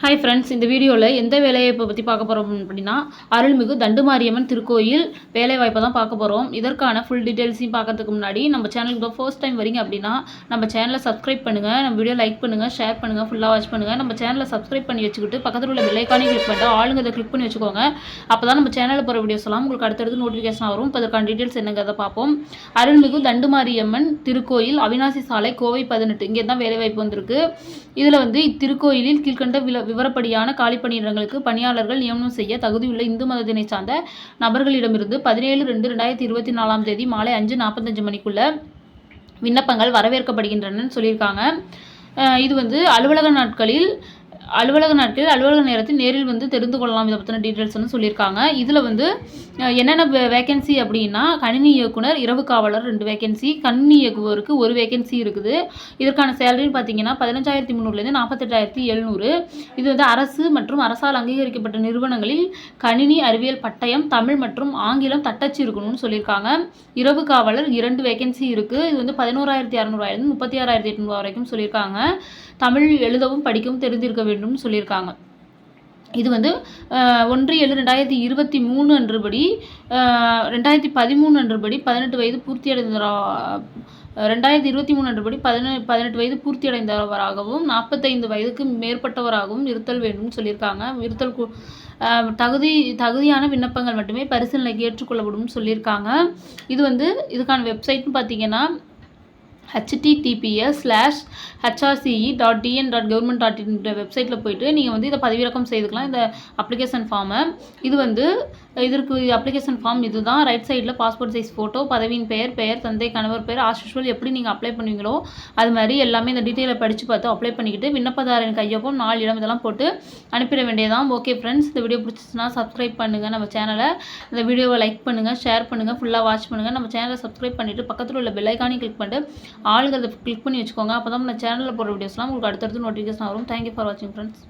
Hi friends இந்த வீடியோவில் எந்த வேலைவாய்ப்பை பற்றி பார்க்க போகிறோம் அப்படின்னா அருள்மிகு தண்டுமாரியம்மன் திருக்கோயில் வேலைவாய்ப்பை தான் பார்க்க போகிறோம் இதற்கான ஃபுல் டீட்டெயில்ஸையும் பார்க்கறதுக்கு முன்னாடி நம்ம சேனலுக்கு தான் ஃபர்ஸ்ட் டைம் வரீங்க அப்படின்னா நம்ம சேனலை சப்ஸ்கிரைப் பண்ணுங்கள் நம்ம வீடியோ லைக் பண்ணுங்கள் ஷேர் பண்ணுங்கள் ஃபுல்லாக வாட்ச் பண்ணுங்கள் நம்ம சேனலை சப்ஸ்கிரைப் பண்ணி வச்சுக்கிட்டு பக்கத்தில் உள்ள பெல்லைக்கானே கிளிக் பண்ணிட்டு ஆளுங்க அதை கிளிக் பண்ணி வச்சுக்கோங்க. அப்போ தான் நம்ம சேனலில் போகிற வீடியோஸ் எல்லாம் உங்களுக்கு அடுத்தடுத்து நோட்டிஃபிகேஷன் வரும். இப்போ அதற்கான டீட்டெயில்ஸ் என்னங்கிறத பார்ப்போம். அருள்மிகு தண்டுமாரியம்மன் திருக்கோயில் அவினாசி சாலை கோவை பதினெட்டு. இங்கே தான் வேலைவாய்ப்பு வந்திருக்கு. இதில் வந்து இத்திருக்கோயிலில் கீழ்கண்ட வில விவரப்படியான காலி பணியிடங்களுக்கு பணியாளர்கள் நியமனம் செய்ய தகுதியுள்ள இந்து மதத்தினை சார்ந்த நபர்களிடமிருந்து பதினேழு ரெண்டு ரெண்டாயிரத்தி இருபத்தி நாலாம் தேதி மாலை அஞ்சு நாற்பத்தஞ்சு மணிக்குள்ள விண்ணப்பங்கள் வரவேற்கப்படுகின்றனன்னு சொல்லியிருக்காங்க. அஹ் இது வந்து அலுவலக நாட்களில் அலுவலக நாட்களில் அலுவலக நேரத்தில் நேரில் வந்து தெரிந்து கொள்ளலாம். இதை பற்றின டீட்டெயில்ஸ் வந்து சொல்லியிருக்காங்க. இதில் வந்து என்னென்ன வேகன்சி அப்படின்னா கணினி இயக்குனர் இரவு காவலர் ரெண்டு வேகன்சி கணினி இயக்குவருக்கு ஒரு வேகன்சி இருக்குது. இதற்கான சேலரின்னு பார்த்தீங்கன்னா பதினஞ்சாயிரத்தி முந்நூறுலேருந்து நாற்பத்தெட்டாயிரத்தி எழுநூறு. இது வந்து அரசு மற்றும் அரசால் அங்கீகரிக்கப்பட்ட நிறுவனங்களில் கணினி அறிவியல் பட்டயம் தமிழ் மற்றும் ஆங்கிலம் தட்டச்சு இருக்கணும்னு சொல்லியிருக்காங்க. இரவு காவலர் இரண்டு வேகன்சி இருக்குது இது வந்து பதினோராயிரத்தி அறநூறுவாயிலிருந்து முப்பத்தி ஆறாயிரத்தி எட்நூறுவா வரைக்கும் சொல்லியிருக்காங்க. தமிழ் எழுதவும் படிக்கவும் தெரிந்திருக்க வேண்டும்னு சொல்லியிருக்காங்க. இது வந்து ஒன்று ஏழு ரெண்டாயிரத்தி இருபத்தி மூணு அன்றுபடி ரெண்டாயிரத்தி பதிமூணு அன்றுபடி பதினெட்டு வயது பூர்த்தியடைந்தவரா ரெண்டாயிரத்தி இருபத்தி மூணு அன்றுபடி பதினெ பதினெட்டு வயது பூர்த்தியடைந்தவராகவும் நாற்பத்தைந்து வயதுக்கு மேற்பட்டவராகவும் இருத்தல் வேண்டும்னு சொல்லியிருக்காங்க. இருத்தல் தகுதி தகுதியான விண்ணப்பங்கள் மட்டுமே பரிசீலனைக்கு ஏற்றுக்கொள்ளப்படும்னு சொல்லியிருக்காங்க. இது வந்து இதுக்கான வெப்சைட்னு பார்த்தீங்கன்னா HTTPS slash HRCE dot TN dot government dot இன்ற வெப்சைட்டில் போயிட்டு நீங்கள் வந்து இதை பதிவிறக்கம் செய்துக்கலாம். இந்த அப்ளிகேஷன் ஃபார்மை இது வந்து இதற்கு அப்ளிகேஷன் ஃபார்ம் இதுதான். ரைட் சைடில் பாஸ்போர்ட் சைஸ் ஃபோட்டோ பதவியின் பெயர் பெயர் தந்தை கணவர் பெயர் ஆஸ்யூஷுவல் எப்படி நீங்கள் அப்ளை பண்ணுவீங்களோ அது மாதிரி எல்லாமே இந்த டீட்டெயிலை படித்து பார்த்து அப்ளை பண்ணிக்கிட்டு விண்ணப்பதாரின் கையொப்பம் நாலு இடம் இதெல்லாம் போட்டு அனுப்பிட வேண்டியதான் ஓகே ஃப்ரெண்ட்ஸ் இந்த வீடியோ பிடிச்சிச்சுன்னா சப்ஸ்கிரைப் பண்ணுங்கள் நம்ம சேனலை இந்த வீடியோவை லைக் பண்ணுங்கள் ஷேர் பண்ணுங்கள் ஃபுல்லாக வாட்ச் பண்ணுங்கள் நம்ம சேனலை சப்ஸ்கிரைப் பண்ணிவிட்டு பக்கத்தில் உள்ள பெல் ஐக்கானையும் கிளிக் பண்ணிட்டு ஆளுங்கிறத கிளிக் பண்ணி வச்சுக்கோங்க. அப்போ தான் நம்ம சேனலில் போடுற வீடியோஸ்லாம் உங்களுக்கு அடுத்தடுத்து நோட்டிஃபிகேஷன் வரும். தேங்க்யூ ஃபார் வாட்சிங் ஃப்ரெண்ட்ஸ்